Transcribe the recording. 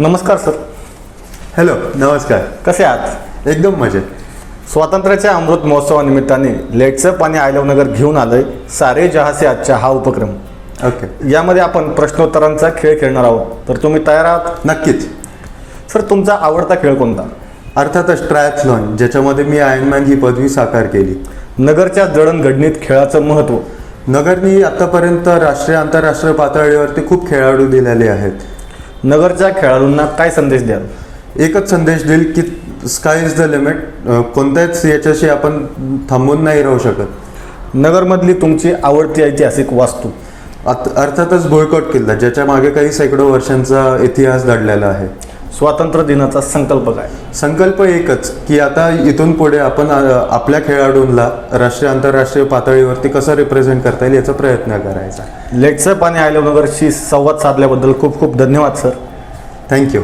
नमस्कार sir. Hello नमस्कार. कसे आहात? एकदम मजेत. स्वातंत्र्याच्या अमृत महोत्सवानिमित्ताने लेटचं पाणी आयलवनगर घेऊन आलंय. सारे जहासे आजच्या हा उपक्रम. ओके. यामध्ये आपण प्रश्नोत्तरांचा खेळ खेळणार आहोत. तर तुम्ही तयार आहात? नक्कीच. सर तुमचा आवडता खेळ कोणता? अर्थातच ट्रायथलॉन ज्याच्यामध्ये मी आयनमॅन ही पदवी साकार केली. नगरच्या जडणघडणीत खेळाचं महत्त्व. नगरनी आतापर्यंत राष्ट्रीय आंतरराष्ट्रीय पातळीवरती खूप खेळाडू दिलेले आहेत. नगरच्या खेळाडूंना काय संदेश द्याल? एकच संदेश देईल की स्काय इज द लिमिट कोणत्याच याच्याशी आपण थांबून नाही राहू शकत. नगरमधली तुमची आवडती ऐतिहासिक वास्तू? अर्थातच भुईकोट किल्ला ज्याच्या मागे काही शेकडो वर्षांचा इतिहास दडलेला आहे. स्वातंत्र्य दिनाचा संकल्प काय? संकल्प एकच की आता इथून पुढे आपण आपल्या खेळाडूंना राष्ट्रीय आंतरराष्ट्रीय पातळीवरती कसं रिप्रेझेंट करता येईल याचा प्रयत्न करायचा. लेटचं पाणी आयलवनगरशी संवाद साधल्याबद्दल खूप खूप धन्यवाद सर. थँक्यू